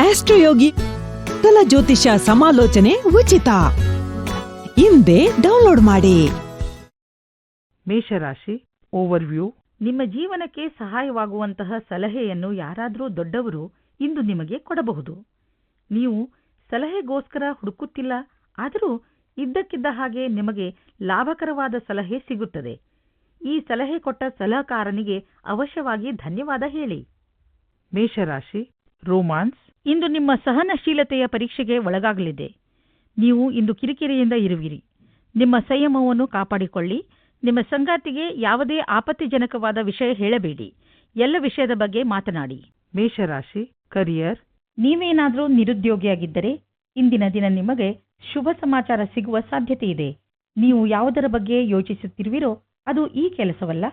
ಆಸ್ಟ್ರೋಯೋಗಿ ಕಲ ಜ್ಯೋತಿಷ ಸಮಾಲೋಚನೆ ಉಚಿತ. ಹಿಂದೆ ಡೌನ್ಲೋಡ್ ಮಾಡಿ. ಮೇಷರಾಶಿ, ಓವರ್ವ್ಯೂ. ನಿಮ್ಮ ಜೀವನಕ್ಕೆ ಸಹಾಯವಾಗುವಂತಹ ಸಲಹೆಯನ್ನು ಯಾರಾದರೂ ದೊಡ್ಡವರು ಇಂದು ನಿಮಗೆ ಕೊಡಬಹುದು. ನೀವು ಸಲಹೆಗೋಸ್ಕರ ಹುಡುಕುತ್ತಿಲ್ಲ, ಆದರೂ ಇದ್ದಕ್ಕಿದ್ದ ಹಾಗೆ ನಿಮಗೆ ಲಾಭಕರವಾದ ಸಲಹೆ ಸಿಗುತ್ತದೆ. ಈ ಸಲಹೆ ಕೊಟ್ಟ ಸಲಹಕಾರನಿಗೆ ಅವಶ್ಯವಾಗಿ ಧನ್ಯವಾದ ಹೇಳಿ. ಮೇಷರಾಶಿ, ರೋಮಾನ್ಸ್ ಇಂದು ನಿಮ್ಮ ಸಹನಶೀಲತೆಯ ಪರೀಕ್ಷೆಗೆ ಒಳಗಾಗಲಿದೆ. ನೀವು ಇಂದು ಕಿರಿಕಿರಿಯಿಂದ ಇರುವಿರಿ. ನಿಮ್ಮ ಸಂಯಮವನ್ನು ಕಾಪಾಡಿಕೊಳ್ಳಿ. ನಿಮ್ಮ ಸಂಗಾತಿಗೆ ಯಾವುದೇ ಆಪತ್ತಿಜನಕವಾದ ವಿಷಯ ಹೇಳಬೇಡಿ. ಎಲ್ಲ ವಿಷಯದ ಬಗ್ಗೆ ಮಾತನಾಡಿ. ಮೇಷರಾಶಿ ಕರಿಯರ್ ನೀವೇನಾದರೂ ನಿರುದ್ಯೋಗಿಯಾಗಿದ್ದರೆ ಇಂದಿನ ದಿನ ನಿಮಗೆ ಶುಭ ಸಮಾಚಾರ ಸಿಗುವ ಸಾಧ್ಯತೆ ಇದೆ. ನೀವು ಯಾವುದರ ಬಗ್ಗೆ ಯೋಚಿಸುತ್ತಿರುವಿರೋ ಅದು ಈ ಕೆಲಸವಲ್ಲ.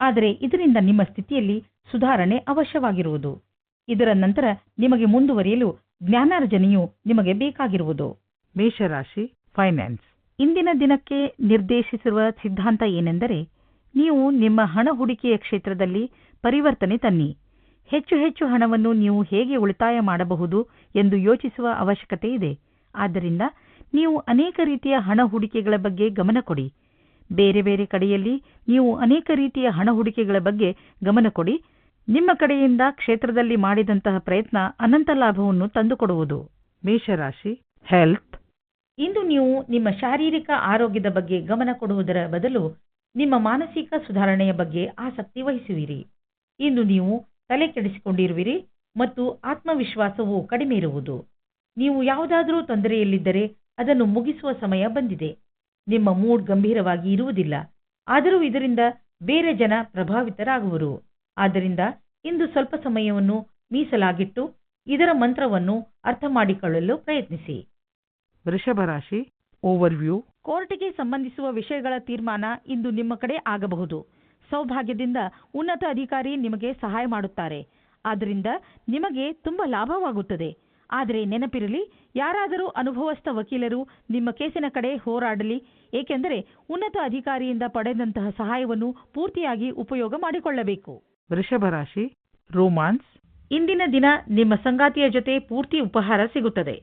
ಆದರೆ ಇದರಿಂದ ನಿಮ್ಮ ಸ್ಥಿತಿಯಲ್ಲಿ ಸುಧಾರಣೆ ಅವಶ್ಯವಾಗಿರುವುದು. ಇದರ ನಂತರ ನಿಮಗೆ ಮುಂದುವರಿಯಲು ಜ್ಞಾನಾರ್ಜನೆಯು ನಿಮಗೆ ಬೇಕಾಗಿರುವುದು. ಮೇಷರಾಶಿ ಫೈನಾನ್ಸ್ ಇಂದಿನ ದಿನಕ್ಕೆ ನಿರ್ದೇಶಿಸಿರುವ ಸಿದ್ಧಾಂತ ಏನೆಂದರೆ ನೀವು ನಿಮ್ಮ ಹಣ ಹೂಡಿಕೆಯ ಕ್ಷೇತ್ರದಲ್ಲಿ ಪರಿವರ್ತನೆ ತನ್ನಿ. ಹೆಚ್ಚು ಹೆಚ್ಚು ಹಣವನ್ನು ನೀವು ಹೇಗೆ ಉಳಿತಾಯ ಮಾಡಬಹುದು ಎಂದು ಯೋಚಿಸುವ ಅವಶ್ಯಕತೆ ಇದೆ. ಆದ್ದರಿಂದ ನೀವು ಅನೇಕ ರೀತಿಯ ಹಣ ಹೂಡಿಕೆಗಳ ಬಗ್ಗೆ ಗಮನ ಕೊಡಿ. ಬೇರೆ ಬೇರೆ ಕಡೆಯಲ್ಲಿ ನೀವು ಅನೇಕ ರೀತಿಯ ಹಣ ಹೂಡಿಕೆಗಳ ಬಗ್ಗೆ ಗಮನ ಕೊಡಿ. ನಿಮ್ಮ ಕಡೆಯಿಂದ ಕ್ಷೇತ್ರದಲ್ಲಿ ಮಾಡಿದಂತಹ ಪ್ರಯತ್ನ ಅನಂತ ಲಾಭವನ್ನು ತಂದುಕೊಡುವುದು. ಮೇಷರಾಶಿ ಹೆಲ್ತ್ ಇಂದು ನೀವು ನಿಮ್ಮ ಶಾರೀರಿಕ ಆರೋಗ್ಯದ ಬಗ್ಗೆ ಗಮನ ಕೊಡುವುದರ ಬದಲು ನಿಮ್ಮ ಮಾನಸಿಕ ಸುಧಾರಣೆಯ ಬಗ್ಗೆ ಆಸಕ್ತಿ ವಹಿಸುವಿರಿ. ಇಂದು ನೀವು ತಲೆ ಕೆಡಿಸಿಕೊಂಡಿರುವಿರಿ ಮತ್ತು ಆತ್ಮವಿಶ್ವಾಸವು ಕಡಿಮೆ ಇರುವುದು. ನೀವು ಯಾವುದಾದರೂ ತೊಂದರೆಯಲ್ಲಿದ್ದರೆ ಅದನ್ನು ಮುಗಿಸುವ ಸಮಯ ಬಂದಿದೆ. ನಿಮ್ಮ ಮೂಡ್ ಗಂಭೀರವಾಗಿ ಇರುವುದಿಲ್ಲ. ಆದರೂ ಇದರಿಂದ ಬೇರೆ ಜನ ಪ್ರಭಾವಿತರಾಗುವರು. ಆದ್ದರಿಂದ ಇಂದು ಸ್ವಲ್ಪ ಸಮಯವನ್ನು ಮೀಸಲಾಗಿಟ್ಟು ಇದರ ಮಂತ್ರವನ್ನು ಅರ್ಥ ಮಾಡಿಕೊಳ್ಳಲು ಪ್ರಯತ್ನಿಸಿ. ವೃಷಭ ರಾಶಿ ಓವರ್ವ್ಯೂ ಕೋರ್ಟ್ಗೆ ಸಂಬಂಧಿಸುವ ವಿಷಯಗಳ ತೀರ್ಮಾನ ಇಂದು ನಿಮ್ಮ ಕಡೆ ಆಗಬಹುದು. ಸೌಭಾಗ್ಯದಿಂದ ಉನ್ನತ ಅಧಿಕಾರಿ ನಿಮಗೆ ಸಹಾಯ ಮಾಡುತ್ತಾರೆ. ಆದ್ದರಿಂದ ನಿಮಗೆ ತುಂಬಾ ಲಾಭವಾಗುತ್ತದೆ. ಆದರೆ ನೆನಪಿರಲಿ ಯಾರಾದರೂ ಅನುಭವಸ್ಥ ವಕೀಲರು ನಿಮ್ಮ ಕೇಸಿನ ಕಡೆ ಹೋರಾಡಲಿ ಏಕೆಂದರೆ ಉನ್ನತ ಅಧಿಕಾರಿಯಿಂದ ಪಡೆದಂತಹ ಸಹಾಯವನ್ನು ಪೂರ್ತಿಯಾಗಿ ಉಪಯೋಗ ಮಾಡಿಕೊಳ್ಳಬೇಕು. ವೃಷಭ ರಾಶಿ, ರೋಮಾನ್ಸ್. ಇಂದಿನ ದಿನ ನಿಮ್ಮ ಸಂಗಾತಿಯ ಜೊತೆ ಪೂರ್ತಿ ಉಪಹಾರ ಸಿಗುತ್ತದೆ.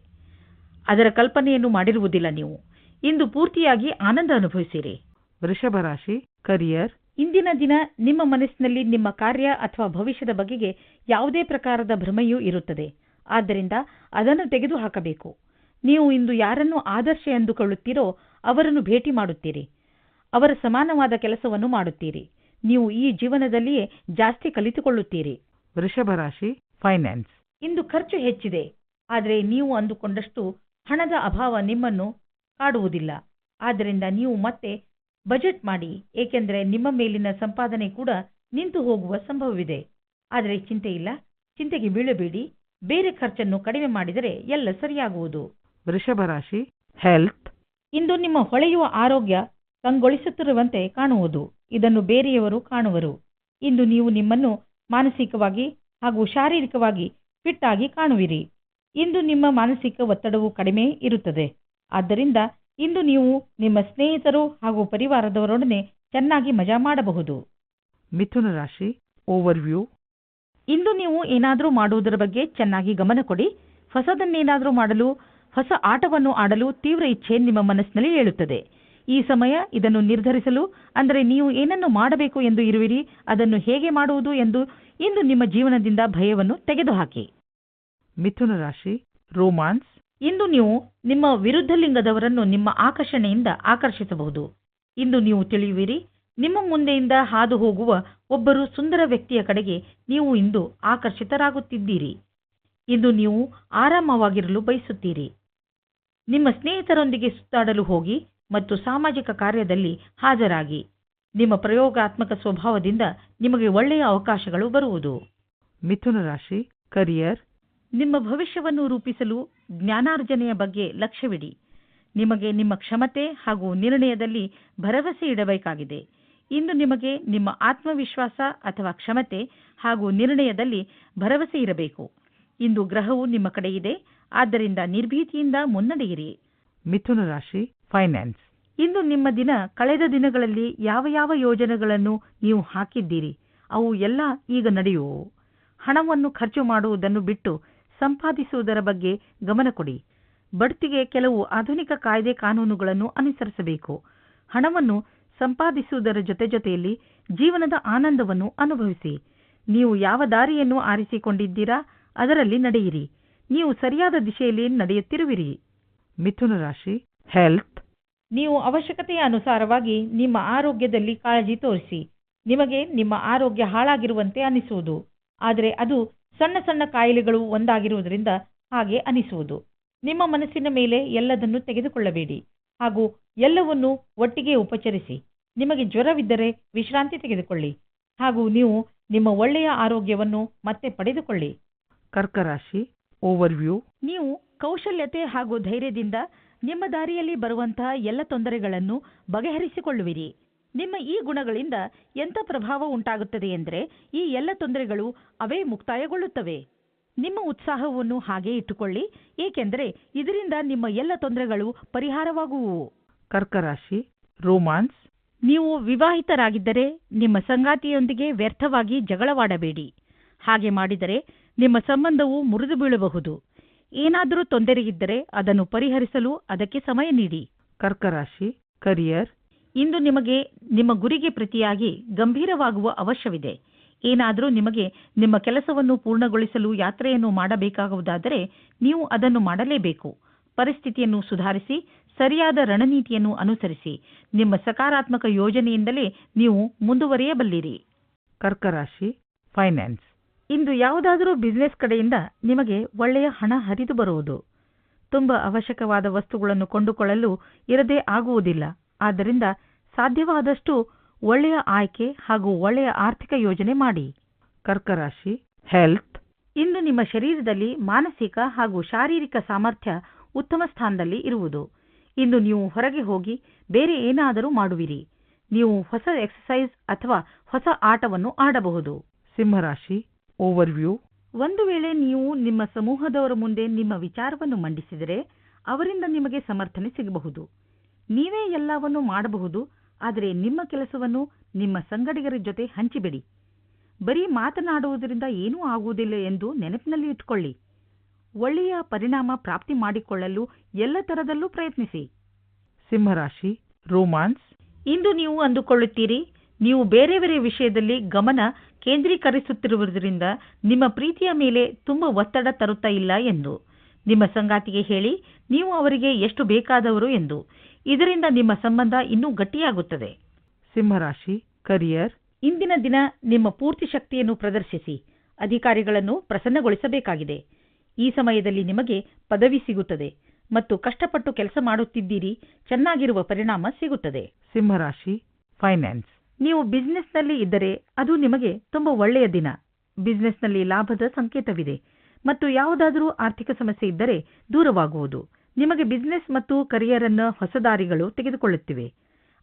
ಅದರ ಕಲ್ಪನೆಯನ್ನು ಮಾಡಿರುವುದಿಲ್ಲ ನೀವು. ಇಂದು ಪೂರ್ತಿಯಾಗಿ ಆನಂದ ಅನುಭವಿಸಿರಿ. ವೃಷಭ ರಾಶಿ, ಕರಿಯರ್. ಇಂದಿನ ದಿನ ನಿಮ್ಮ ಮನಸ್ಸಿನಲ್ಲಿ ನಿಮ್ಮ ಕಾರ್ಯ ಅಥವಾ ಭವಿಷ್ಯದ ಬಗೆಗೆ ಯಾವುದೇ ಪ್ರಕಾರದ ಭ್ರಮೆಯೂ ಇರುತ್ತದೆ. ಆದ್ದರಿಂದ ಅದನ್ನು ತೆಗೆದುಹಾಕಬೇಕು. ನೀವು ಇಂದು ಯಾರನ್ನು ಆದರ್ಶ ಎಂದುಕೊಳ್ಳುತ್ತೀರೋ ಅವರನ್ನು ಭೇಟಿ ಮಾಡುತ್ತೀರಿ. ಅವರ ಸಮಾನವಾದ ಕೆಲಸವನ್ನು ಮಾಡುತ್ತೀರಿ. ನೀವು ಈ ಜೀವನದಲ್ಲಿಯೇ ಜಾಸ್ತಿ ಕಲಿತುಕೊಳ್ಳುತ್ತೀರಿ. ವೃಷಭ ರಾಶಿ ಫೈನಾನ್ಸ್ ಇಂದು ಖರ್ಚು ಹೆಚ್ಚಿದೆ ಆದರೆ ನೀವು ಅಂದುಕೊಂಡಷ್ಟು ಹಣದ ಅಭಾವ ನಿಮ್ಮನ್ನು ಕಾಡುವುದಿಲ್ಲ. ಆದ್ದರಿಂದ ನೀವು ಮತ್ತೆ ಬಜೆಟ್ ಮಾಡಿ ಏಕೆಂದರೆ ನಿಮ್ಮ ಮೇಲಿನ ಸಂಪಾದನೆ ಕೂಡ ನಿಂತು ಹೋಗುವ ಸಂಭವವಿದೆ. ಆದರೆ ಚಿಂತೆ ಇಲ್ಲ ಚಿಂತೆಗೆ ಬೀಳಬೇಡಿ. ಬೇರೆ ಖರ್ಚನ್ನು ಕಡಿಮೆ ಮಾಡಿದರೆ ಎಲ್ಲ ಸರಿಯಾಗುವುದು. ವೃಷಭ ರಾಶಿ ಹೆಲ್ತ್ ಇಂದು ನಿಮ್ಮ ಹೊಳೆಯುವ ಆರೋಗ್ಯ ಕಂಗೊಳಿಸುತ್ತಿರುವಂತೆ ಕಾಣುವುದು. ಇದನ್ನು ಬೇರೆಯವರು ಕಾಣುವರು. ಇಂದು ನೀವು ನಿಮ್ಮನ್ನು ಮಾನಸಿಕವಾಗಿ ಹಾಗೂ ಶಾರೀರಿಕವಾಗಿ ಫಿಟ್ ಆಗಿ ಕಾಣುವಿರಿ. ಇಂದು ನಿಮ್ಮ ಮಾನಸಿಕ ಒತ್ತಡವು ಕಡಿಮೆ ಇರುತ್ತದೆ. ಆದ್ದರಿಂದ ಇಂದು ನೀವು ನಿಮ್ಮ ಸ್ನೇಹಿತರು ಹಾಗೂ ಪರಿವಾರದವರೊಡನೆ ಚೆನ್ನಾಗಿ ಮಜಾ ಮಾಡಬಹುದು. ಮಿಥುನ ರಾಶಿ ಓವರ್ವ್ಯೂ ಇಂದು ನೀವು ಏನಾದರೂ ಮಾಡುವುದರ ಬಗ್ಗೆ ಚೆನ್ನಾಗಿ ಗಮನ ಕೊಡಿ. ಹೊಸದನ್ನೇನಾದರೂ ಮಾಡಲು ಹೊಸ ಆಟವನ್ನು ಆಡಲು ತೀವ್ರ ಇಚ್ಛೆ ನಿಮ್ಮ ಮನಸ್ಸಿನಲ್ಲಿ ಏಳುತ್ತದೆ. ಈ ಸಮಯ ಇದನ್ನು ನಿರ್ಧರಿಸಲು ಅಂದರೆ ನೀವು ಏನನ್ನು ಮಾಡಬೇಕು ಎಂದು ಇರುವಿರಿ ಅದನ್ನು ಹೇಗೆ ಮಾಡುವುದು ಎಂದು ಇಂದು ನಿಮ್ಮ ಜೀವನದಿಂದ ಭಯವನ್ನು ತೆಗೆದುಹಾಕಿ. ಮಿಥುನ ರಾಶಿ ರೋಮಾನ್ಸ್. ಇಂದು ನೀವು ನಿಮ್ಮ ವಿರುದ್ಧ ಲಿಂಗದವರನ್ನು ನಿಮ್ಮ ಆಕರ್ಷಣೆಯಿಂದ ಆಕರ್ಷಿಸಬಹುದು. ಇಂದು ನೀವು ತಿಳಿಯುವಿರಿ ನಿಮ್ಮ ಮುಂದೆಯಿಂದ ಹಾದು ಹೋಗುವ ಒಬ್ಬರು ಸುಂದರ ವ್ಯಕ್ತಿಯ ಕಡೆಗೆ ನೀವು ಇಂದು ಆಕರ್ಷಿತರಾಗುತ್ತಿದ್ದೀರಿ. ಇಂದು ನೀವು ಆರಾಮವಾಗಿರಲು ಬಯಸುತ್ತೀರಿ. ನಿಮ್ಮ ಸ್ನೇಹಿತರೊಂದಿಗೆ ಸುತ್ತಾಡಲು ಹೋಗಿ ಮತ್ತು ಸಾಮಾಜಿಕ ಕಾರ್ಯದಲ್ಲಿ ಹಾಜರಾಗಿ. ನಿಮ್ಮ ಪ್ರಯೋಗಾತ್ಮಕ ಸ್ವಭಾವದಿಂದ ನಿಮಗೆ ಒಳ್ಳೆಯ ಅವಕಾಶಗಳು ಬರುವುದು. ಮಿಥುನ ರಾಶಿ ಕರಿಯರ್ ನಿಮ್ಮ ಭವಿಷ್ಯವನ್ನು ರೂಪಿಸಲು ಜ್ಞಾನಾರ್ಜನೆಯ ಬಗ್ಗೆ ಲಕ್ಷ್ಯವಿಡಿ. ನಿಮಗೆ ನಿಮ್ಮ ಕ್ಷಮತೆ ಹಾಗೂ ನಿರ್ಣಯದಲ್ಲಿ ಭರವಸೆ ಇಡಬೇಕಾಗಿದೆ. ಇಂದು ನಿಮಗೆ ನಿಮ್ಮ ಆತ್ಮವಿಶ್ವಾಸ ಅಥವಾ ಕ್ಷಮತೆ ಹಾಗೂ ನಿರ್ಣಯದಲ್ಲಿ ಭರವಸೆ ಇರಬೇಕು. ಇಂದು ಗ್ರಹವು ನಿಮ್ಮ ಕಡೆ ಇದೆ. ಆದ್ದರಿಂದ ನಿರ್ಭೀತಿಯಿಂದ ಮುನ್ನಡೆಯಿರಿ. ಮಿಥುನ ರಾಶಿ ಫೈನಾನ್ಸ್. ಇಂದು ನಿಮ್ಮ ದಿನ ಕಳೆದ ದಿನಗಳಲ್ಲಿ ಯಾವ ಯಾವ ಯೋಜನೆಗಳನ್ನು ನೀವು ಹಾಕಿದ್ದೀರಿ? ಅವು ಎಲ್ಲ ಈಗ ನಡೆಯುವು ಹಣವನ್ನು ಖರ್ಚು ಮಾಡುವುದನ್ನು ಬಿಟ್ಟು ಸಂಪಾದಿಸುವುದರ ಬಗ್ಗೆ ಗಮನ ಕೊಡಿ. ಬಡ್ತಿಗೆ ಕೆಲವು ಆಧುನಿಕ ಕಾಯ್ದೆ ಕಾನೂನುಗಳನ್ನು ಅನುಸರಿಸಬೇಕು. ಹಣವನ್ನು ಸಂಪಾದಿಸುವುದರ ಜೊತೆ ಜೊತೆಯಲ್ಲಿ ಜೀವನದ ಆನಂದವನ್ನು ಅನುಭವಿಸಿ. ನೀವು ಯಾವ ದಾರಿಯನ್ನು ಆರಿಸಿಕೊಂಡಿದ್ದೀರಾ? ಅದರಲ್ಲಿ ನಡೆಯಿರಿ. ನೀವು ಸರಿಯಾದ ದಿಶೆಯಲ್ಲಿ ನಡೆಯುತ್ತಿರುವಿರಿ. ಮಿಥುನ ರಾಶಿ. ಹೆಲ್ತ್. ನೀವು ಅವಶ್ಯಕತೆಯ ಅನುಸಾರವಾಗಿ ನಿಮ್ಮ ಆರೋಗ್ಯದಲ್ಲಿ ಕಾಳಜಿ ತೋರಿಸಿ. ನಿಮಗೆ ನಿಮ್ಮ ಆರೋಗ್ಯ ಹಾಳಾಗಿರುವಂತೆ ಅನಿಸುವುದು. ಆದರೆ ಅದು ಸಣ್ಣ ಸಣ್ಣ ಕಾಯಿಲೆಗಳು ಒಂದಾಗಿರುವುದರಿಂದ ಹಾಗೆ ಅನಿಸುವುದು. ನಿಮ್ಮ ಮನಸ್ಸಿನ ಮೇಲೆ ಎಲ್ಲದನ್ನು ತೆಗೆದುಕೊಳ್ಳಬೇಡಿ. ಹಾಗೂ ಎಲ್ಲವನ್ನೂ ಒಟ್ಟಿಗೆ ಉಪಚರಿಸಿ. ನಿಮಗೆ ಜ್ವರವಿದ್ದರೆ ವಿಶ್ರಾಂತಿ ತೆಗೆದುಕೊಳ್ಳಿ. ಹಾಗೂ ನೀವು ನಿಮ್ಮ ಒಳ್ಳೆಯ ಆರೋಗ್ಯವನ್ನು ಮತ್ತೆ ಪಡೆದುಕೊಳ್ಳಿ. ಕರ್ಕರಾಶಿ ಓವರ್ವ್ಯೂ ನೀವು ಕೌಶಲ್ಯತೆ ಹಾಗೂ ಧೈರ್ಯದಿಂದ ನಿಮ್ಮ ದಾರಿಯಲ್ಲಿ ಬರುವಂತಹ ಎಲ್ಲ ತೊಂದರೆಗಳನ್ನು ಬಗೆಹರಿಸಿಕೊಳ್ಳುವಿರಿ. ನಿಮ್ಮ ಈ ಗುಣಗಳಿಂದ ಎಂಥ ಪ್ರಭಾವ ಉಂಟಾಗುತ್ತದೆ ಎಂದರೆ ಈ ಎಲ್ಲ ತೊಂದರೆಗಳು ಅವೇ ಮುಕ್ತಾಯಗೊಳ್ಳುತ್ತವೆ. ನಿಮ್ಮ ಉತ್ಸಾಹವನ್ನು ಹಾಗೇ ಇಟ್ಟುಕೊಳ್ಳಿ ಏಕೆಂದರೆ ಇದರಿಂದ ನಿಮ್ಮ ಎಲ್ಲ ತೊಂದರೆಗಳು ಪರಿಹಾರವಾಗುವು. ಕರ್ಕರಾಶಿ ರೋಮಾನ್ಸ್. ನೀವು ವಿವಾಹಿತರಾಗಿದ್ದರೆ ನಿಮ್ಮ ಸಂಗಾತಿಯೊಂದಿಗೆ ವ್ಯರ್ಥವಾಗಿ ಜಗಳವಾಡಬೇಡಿ. ಹಾಗೆ ಮಾಡಿದರೆ ನಿಮ್ಮ ಸಂಬಂಧವು ಮುರಿದು ಬೀಳಬಹುದು ಏನಾದರೂ ತೊಂದರೆ ಇದ್ದರೆ ಅದನ್ನು ಪರಿಹರಿಸಲು ಅದಕ್ಕೆ ಸಮಯ ನೀಡಿ. ಕರ್ಕರಾಶಿ ಕರಿಯರ್. ಇಂದು ನಿಮಗೆ ನಿಮ್ಮ ಗುರಿಗೆ ಪ್ರತಿಯಾಗಿ ಗಂಭೀರವಾಗುವ ಅವಶ್ಯವಿದೆ. ಏನಾದರೂ ನಿಮಗೆ ನಿಮ್ಮ ಕೆಲಸವನ್ನು ಪೂರ್ಣಗೊಳಿಸಲು ಯಾತ್ರೆಯನ್ನು ಮಾಡಬೇಕಾಗುವುದಾದರೆ ನೀವು ಅದನ್ನು ಮಾಡಲೇಬೇಕು. ಪರಿಸ್ಥಿತಿಯನ್ನು ಸುಧಾರಿಸಿ ಸರಿಯಾದ ರಣನೀತಿಯನ್ನು ಅನುಸರಿಸಿ ನಿಮ್ಮ ಸಕಾರಾತ್ಮಕ ಯೋಜನೆಯಿಂದಲೇ ನೀವು ಮುಂದುವರಿಯಬಲ್ಲಿರಿ. ಕರ್ಕರಾಶಿ ಫೈನಾನ್ಸ್. ಇಂದು ಯಾವುದಾದರೂ ಬಿಸಿನೆಸ್ ಕಡೆಯಿಂದ ನಿಮಗೆ ಒಳ್ಳೆಯ ಹಣ ಹರಿದು ಬರುವುದು. ತುಂಬ ಅವಶ್ಯಕವಾದ ವಸ್ತುಗಳನ್ನು ಕೊಂಡುಕೊಳ್ಳಲು ಇರದೇ ಆಗುವುದಿಲ್ಲ. ಆದ್ದರಿಂದ ಸಾಧ್ಯವಾದಷ್ಟು ಒಳ್ಳೆಯ ಆಯ್ಕೆ ಹಾಗೂ ಒಳ್ಳೆಯ ಆರ್ಥಿಕ ಯೋಜನೆ ಮಾಡಿ. ಕರ್ಕರಾಶಿ ಹೆಲ್ತ್ ಇಂದು ನಿಮ್ಮ ಶರೀರದಲ್ಲಿ ಮಾನಸಿಕ ಹಾಗೂ ಶಾರೀರಿಕ ಸಾಮರ್ಥ್ಯ ಉತ್ತಮ ಸ್ಥಾನದಲ್ಲಿ ಇರುವುದು. ಇಂದು ನೀವು ಹೊರಗೆ ಹೋಗಿ ಬೇರೆ ಏನಾದರೂ ಮಾಡುವಿರಿ. ನೀವು ಹೊಸ ಎಕ್ಸಸೈಸ್ ಅಥವಾ ಹೊಸ ಆಟವನ್ನು ಆಡಬಹುದು. ಸಿಂಹರಾಶಿ ಓವರ್ವ್ಯೂ ಒಂದು ವೇಳೆ ನೀವು ನಿಮ್ಮ ಸಮೂಹದವರ ಮುಂದೆ ನಿಮ್ಮ ವಿಚಾರವನ್ನು ಮಂಡಿಸಿದರೆ ಅವರಿಂದ ನಿಮಗೆ ಸಮರ್ಥನೆ ಸಿಗಬಹುದು. ನೀವೇ ಎಲ್ಲವನ್ನೂ ಮಾಡಬಹುದು ಆದರೆ ನಿಮ್ಮ ಕೆಲಸವನ್ನು ನಿಮ್ಮ ಸಂಗಡಿಗರ ಜೊತೆ ಹಂಚಿಬಿಡಿ. ಬರೀ ಮಾತನಾಡುವುದರಿಂದ ಏನೂ ಆಗುವುದಿಲ್ಲ ಎಂದು ನೆನಪಿನಲ್ಲಿ ಇಟ್ಕೊಳ್ಳಿ ಒಳ್ಳೆಯ ಪರಿಣಾಮ ಪ್ರಾಪ್ತಿ ಮಾಡಿಕೊಳ್ಳಲು ಎಲ್ಲ ತರದಲ್ಲೂ ಪ್ರಯತ್ನಿಸಿ. ಸಿಂಹರಾಶಿ ರೋಮಾನ್ಸ್. ಇಂದು ನೀವು ಅಂದುಕೊಳ್ಳುತ್ತೀರಿ ನೀವು ಬೇರೆ ಬೇರೆ ವಿಷಯದಲ್ಲಿ ಗಮನ ಕೇಂದ್ರೀಕರಿಸುತ್ತಿರುವುದರಿಂದ ನಿಮ್ಮ ಪ್ರೀತಿಯ ಮೇಲೆ ತುಂಬ ಒತ್ತಡ ತರುತ್ತಾ ಇಲ್ಲ ಎಂದು. ನಿಮ್ಮ ಸಂಗಾತಿಗೆ ಹೇಳಿ ನೀವು ಅವರಿಗೆ ಎಷ್ಟು ಬೇಕಾದವರು ಎಂದು. ಇದರಿಂದ ನಿಮ್ಮ ಸಂಬಂಧ ಇನ್ನೂ ಗಟ್ಟಿಯಾಗುತ್ತದೆ. ಸಿಂಹರಾಶಿ ಕರಿಯರ್ ಇಂದಿನ ದಿನ ನಿಮ್ಮ ಪೂರ್ತಿ ಶಕ್ತಿಯನ್ನು ಪ್ರದರ್ಶಿಸಿ ಅಧಿಕಾರಿಗಳನ್ನು ಪ್ರಸನ್ನಗೊಳಿಸಬೇಕಾಗಿದೆ. ಈ ಸಮಯದಲ್ಲಿ ನಿಮಗೆ ಪದವಿ ಸಿಗುತ್ತದೆ ಮತ್ತು ಕಷ್ಟಪಟ್ಟು ಕೆಲಸ ಮಾಡುತ್ತಿದ್ದೀರಿ ಚೆನ್ನಾಗಿರುವ ಪರಿಣಾಮ ಸಿಗುತ್ತದೆ. ಸಿಂಹರಾಶಿ ಫೈನಾನ್ಸ್ ನೀವು ಬಿಸ್ನೆಸ್ನಲ್ಲಿ ಇದ್ದರೆ ಅದು ನಿಮಗೆ ತುಂಬ ಒಳ್ಳೆಯ ದಿನ. ಬಿಸ್ನೆಸ್ನಲ್ಲಿ ಲಾಭದ ಸಂಕೇತವಿದೆ. ಮತ್ತು ಯಾವುದಾದರೂ ಆರ್ಥಿಕ ಸಮಸ್ಯೆ ಇದ್ದರೆ ದೂರವಾಗುವುದು. ನಿಮಗೆ ಬಿಸ್ನೆಸ್ ಮತ್ತು ಕರಿಯರ್ ಅನ್ನು ಹೊಸ ದಾರಿಗಳು ತೆಗೆದುಕೊಳ್ಳುತ್ತಿವೆ.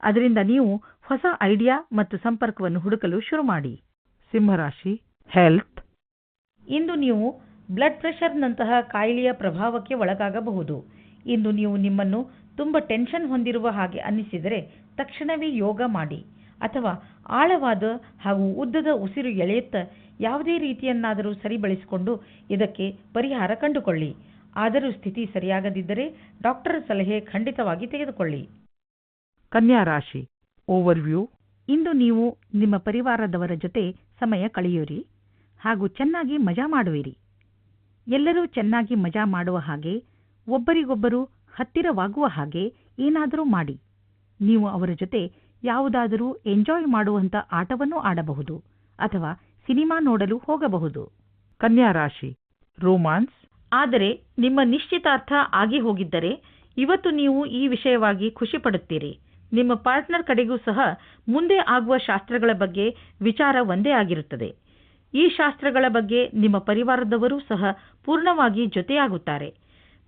ಅದರಿಂದ ನೀವು ಹೊಸ ಐಡಿಯಾ ಮತ್ತು ಸಂಪರ್ಕವನ್ನು ಹುಡುಕಲು ಶುರು ಮಾಡಿ. ಸಿಂಹರಾಶಿ ಹೆಲ್ತ್ ಇಂದು ನೀವು ಬ್ಲಡ್ ಪ್ರೆಷರ್ನಂತಹ ಕಾಯಿಲೆಯ ಪ್ರಭಾವಕ್ಕೆ ಒಳಗಾಗಬಹುದು. ಇಂದು ನೀವು ನಿಮ್ಮನ್ನು ತುಂಬ ಟೆನ್ಷನ್ ಹೊಂದಿರುವ ಹಾಗೆ ಅನ್ನಿಸಿದರೆ ತಕ್ಷಣವೇ ಯೋಗ ಮಾಡಿ. ಅಥವಾ ಆಳವಾದ ಹಾಗೂ ಉದ್ದದ ಉಸಿರು ಎಳೆಯುತ್ತಾ ಯಾವುದೇ ರೀತಿಯನ್ನಾದರೂ ಸರಿಬಳಿಸಿಕೊಂಡು ಇದಕ್ಕೆ ಪರಿಹಾರ ಕಂಡುಕೊಳ್ಳಿ. ಆದರೂ ಸ್ಥಿತಿ ಸರಿಯಾಗದಿದ್ದರೆ ಡಾಕ್ಟರ್ ಸಲಹೆ ಖಂಡಿತವಾಗಿ ತೆಗೆದುಕೊಳ್ಳಿ. ಕನ್ಯಾ ರಾಶಿ ಓವರ್ವ್ಯೂ ಇಂದು ನೀವು ನಿಮ್ಮ ಪರಿವಾರದವರ ಜೊತೆ ಸಮಯ ಕಳೆಯುವಿರಿ ಹಾಗೂ ಚೆನ್ನಾಗಿ ಮಜಾ ಮಾಡುವಿರಿ. ಎಲ್ಲರೂ ಚೆನ್ನಾಗಿ ಮಜಾ ಮಾಡುವ ಹಾಗೆ, ಒಬ್ಬರಿಗೊಬ್ಬರು ಹತ್ತಿರವಾಗುವ ಹಾಗೆ ಏನಾದರೂ ಮಾಡಿ. ನೀವು ಅವರ ಜೊತೆ ಯಾವುದಾದರೂ ಎಂಜಾಯ್ ಮಾಡುವಂಥ ಆಟವನ್ನು ಆಡಬಹುದು ಅಥವಾ ಸಿನಿಮಾ ನೋಡಲು ಹೋಗಬಹುದು. ಕನ್ಯಾ ರಾಶಿ ರೋಮಾನ್ಸ್. ಆದರೆ ನಿಮ್ಮ ನಿಶ್ಚಿತಾರ್ಥ ಆಗಿ ಹೋಗಿದ್ದರೆ ಇವತ್ತು ನೀವು ಈ ವಿಷಯವಾಗಿ ಖುಷಿ ಪಡುತ್ತೀರಿ. ನಿಮ್ಮ ಪಾರ್ಟ್ನರ್ ಕಡೆಗೂ ಸಹ ಮುಂದೆ ಆಗುವ ಶಾಸ್ತ್ರಗಳ ಬಗ್ಗೆ ವಿಚಾರ ಒಂದೇ ಆಗಿರುತ್ತದೆ. ಈ ಶಾಸ್ತ್ರಗಳ ಬಗ್ಗೆ ನಿಮ್ಮ ಪರಿವಾರದವರೂ ಸಹ ಪೂರ್ಣವಾಗಿ ಜೊತೆಯಾಗುತ್ತಾರೆ.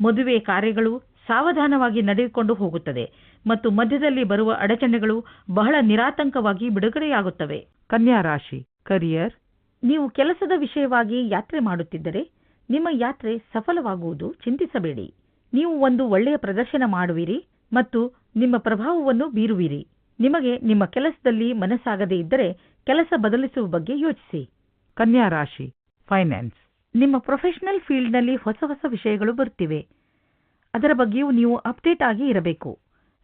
ಮದುವೆ ಕಾರ್ಯಗಳು ಸಾವಧಾನವಾಗಿ ನಡೆದುಕೊಂಡು ಹೋಗುತ್ತದೆ. ಮತ್ತು ಮಧ್ಯದಲ್ಲಿ ಬರುವ ಅಡಚಣೆಗಳು ಬಹಳ ನಿರಾತಂಕವಾಗಿ ಬಿಡುಗಡೆಯಾಗುತ್ತವೆ. ಕನ್ಯಾ ರಾಶಿ ಕರಿಯರ್ ನೀವು ಕೆಲಸದ ವಿಷಯವಾಗಿ ಯಾತ್ರೆ ಮಾಡುತ್ತಿದ್ದರೆ ನಿಮ್ಮ ಯಾತ್ರೆ ಸಫಲವಾಗುವುದು ಚಿಂತಿಸಬೇಡಿ. ನೀವು ಒಂದು ಒಳ್ಳೆಯ ಪ್ರದರ್ಶನ ಮಾಡುವಿರಿ ಮತ್ತು ನಿಮ್ಮ ಪ್ರಭಾವವನ್ನು ಬೀರುವಿರಿ. ನಿಮಗೆ ನಿಮ್ಮ ಕೆಲಸದಲ್ಲಿ ಮನಸ್ಸಾಗದೇ ಇದ್ದರೆ ಕೆಲಸ ಬದಲಿಸುವ ಬಗ್ಗೆ ಯೋಚಿಸಿ. ಕನ್ಯಾ ರಾಶಿ ಫೈನಾನ್ಸ್ ನಿಮ್ಮ ಪ್ರೊಫೆಷನಲ್ ಫೀಲ್ಡ್ನಲ್ಲಿ ಹೊಸ ಹೊಸ ವಿಷಯಗಳು ಬರುತ್ತಿವೆ. ಅದರ ಬಗ್ಗೆಯೂ ನೀವು ಅಪ್ಡೇಟ್ ಆಗಿ ಇರಬೇಕು.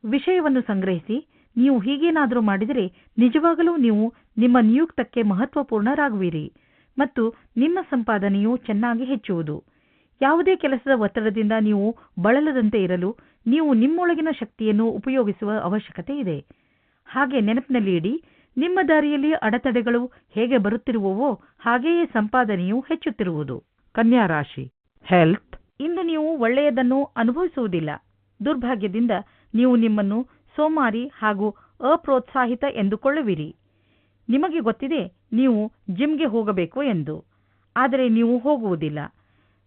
ವಿಷಯವನ್ನು ಸಂಗ್ರಹಿಸಿ ನೀವು ಹೀಗೇನಾದರೂ ಮಾಡಿದರೆ ನಿಜವಾಗಲೂ ನೀವು ನಿಮ್ಮ ನಿಯುಕ್ತಕ್ಕೆ ಮಹತ್ವಪೂರ್ಣರಾಗುವಿರಿ ಮತ್ತು ನಿಮ್ಮ ಸಂಪಾದನೆಯು ಚೆನ್ನಾಗಿ ಹೆಚ್ಚುವುದು. ಯಾವುದೇ ಕೆಲಸದ ಒತ್ತಡದಿಂದ ನೀವು ಬಳಲದಂತೆ ಇರಲು ನೀವು ನಿಮ್ಮೊಳಗಿನ ಶಕ್ತಿಯನ್ನು ಉಪಯೋಗಿಸುವ ಅವಶ್ಯಕತೆ ಇದೆ. ಹಾಗೆ ನೆನಪಿನಲ್ಲಿ ಇಡಿ ನಿಮ್ಮ ದಾರಿಯಲ್ಲಿ ಅಡೆತಡೆಗಳು ಹೇಗೆ ಬರುತ್ತಿರುವವೋ ಹಾಗೆಯೇ ಸಂಪಾದನೆಯು ಹೆಚ್ಚುತ್ತಿರುವುದು. ಕನ್ಯಾ ರಾಶಿ ಹೆಲ್ತ್ ಇಂದು ನೀವು ಒಳ್ಳೆಯದನ್ನು ಅನುಭವಿಸುವುದಿಲ್ಲ. ದುರ್ಭಾಗ್ಯದಿಂದ ನೀವು ನಿಮ್ಮನ್ನು ಸೋಮಾರಿ ಹಾಗೂ ಅಪ್ರೋತ್ಸಾಹಿತ ಎಂದುಕೊಳ್ಳುವಿರಿ. ನಿಮಗೆ ಗೊತ್ತಿದೆ ನೀವು ಜಿಮ್ಗೆ ಹೋಗಬೇಕು ಎಂದು. ಆದರೆ ನೀವು ಹೋಗುವುದಿಲ್ಲ.